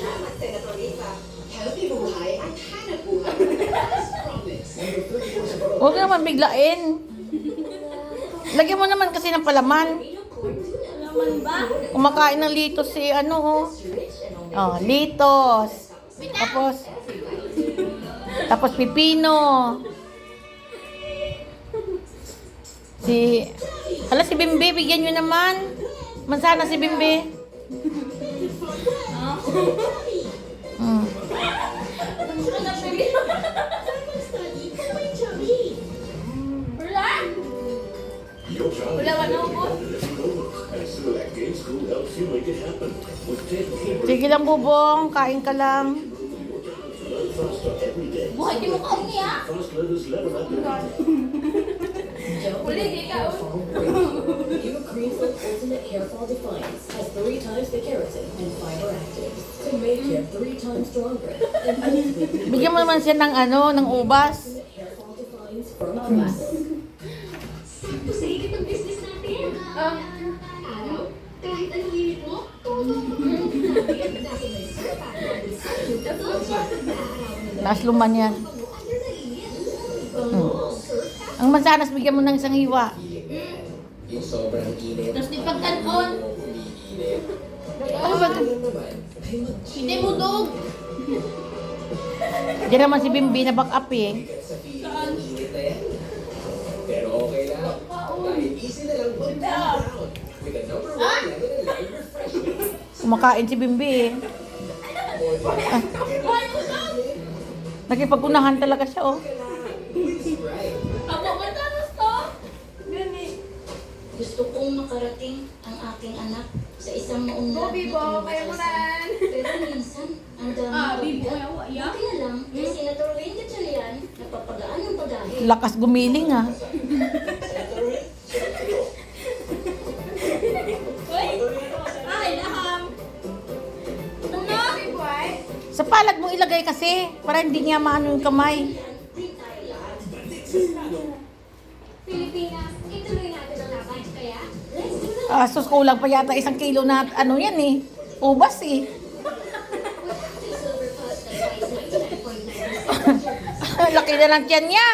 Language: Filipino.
Salamat, Senator Risa. Healthy buhay at hanap buhay. Promise. Huwag naman biglain. Lagyan mo naman kasi ng palaman. Naman ba? Kumakain ng litos si ano oh. Oh, litos. Tapos, tapos pipino. Si, hala si Bimbe, bigyan nyo naman. Mansana si Bimbe. Mm. Wala? Your child Wala ba na ako? and Similac Game School helps you make it happen. With 10 key Sige lang bubong, kain ka lang. Buhay di mo ka niya. Uli, di ka. New Greenfield Ultimate Hair Fall Defiance has three times the keratin and three times stronger Bigyan mo naman siya ng ano, ng ubas. Fall Defiance from Classic. Sakto sa higit ng business natin. Ah. Araw, kahit anong mo, todo mo girl. Dahil may at na Araw-araw Last luman yan. Hmm. Ang mansanas, bigyan mo ng isang hiwa. Yung sobrang init. Tapos di pagkanon. Ano? Ano? Ay, mag- Hindi mo dog. Diyan naman si Bimbi na back up eh. Bigat sa feeling ng init na yan. Pero okay lang. Dahil easy na lang put down. With the number one lemon and lime refreshment. Kumakain si Bimbi eh. Ah. Nakipagkunahan talaga siya oh. To. Gani. Gusto kong makarating ang aking anak sa isang maunlad Bobby Bo, kaya mo na. Pero minsan, ang dami Ah, ko. bibo. Ay, awa, ya. Buti na lang, kay Senator Wayne Gatchalian, napapagaan ng pagahit. Lakas gumiling ah. Ay, laham. Ano? Biboy? Sa palad mo ilagay kasi para hindi niya maano yung kamay. Pilipinas, Ah, sus, kulang pa yata isang kilo na ano yan eh. Ubas eh. With Active Silver Plus that weighs 99.9%. Laki na lang tiyan niya.